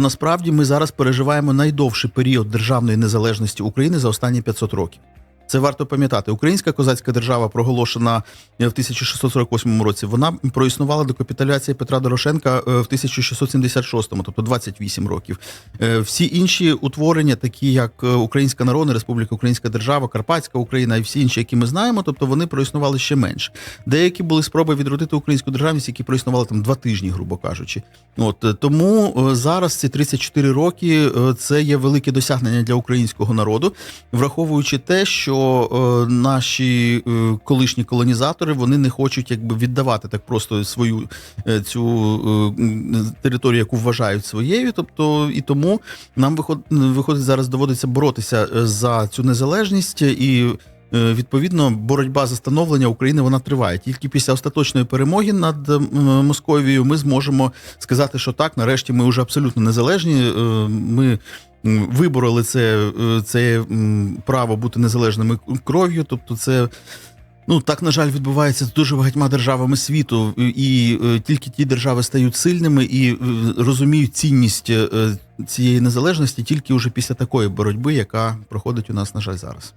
Насправді ми зараз переживаємо найдовший період державної незалежності України за останні 500 років. Це варто пам'ятати. Українська козацька держава, проголошена е, в 1648 році, вона проіснувала до капітуляції Петра Дорошенка е, в 1676, тобто 28 років. Е, Всі інші утворення, такі як Українська Народна Республіка, Українська держава, Карпатська Україна і всі інші, які ми знаємо, тобто вони проіснували ще менше. Деякі були спроби відродити українську державність, які проіснували там два тижні, грубо кажучи. От тому зараз ці 34 роки це є велике досягнення для українського народу, враховуючи те, що е, наші е, колишні колонізатори вони не хочуть якби віддавати так просто свою е, цю е, територію, яку вважають своєю. Тобто і тому нам виход, виходить зараз доводиться боротися е, за цю незалежність і. е, Відповідно, боротьба за становлення України вона триває. Тільки після остаточної перемоги над Московією ми зможемо сказати, що так, нарешті ми вже абсолютно незалежні. е, Ми вибороли це, е, це право бути незалежними кров'ю. Тобто, це ну так на жаль відбувається з дуже багатьма державами світу, і е, тільки ті держави стають сильними і е, розуміють цінність цієї незалежності тільки вже після такої боротьби, яка проходить у нас, на жаль, зараз.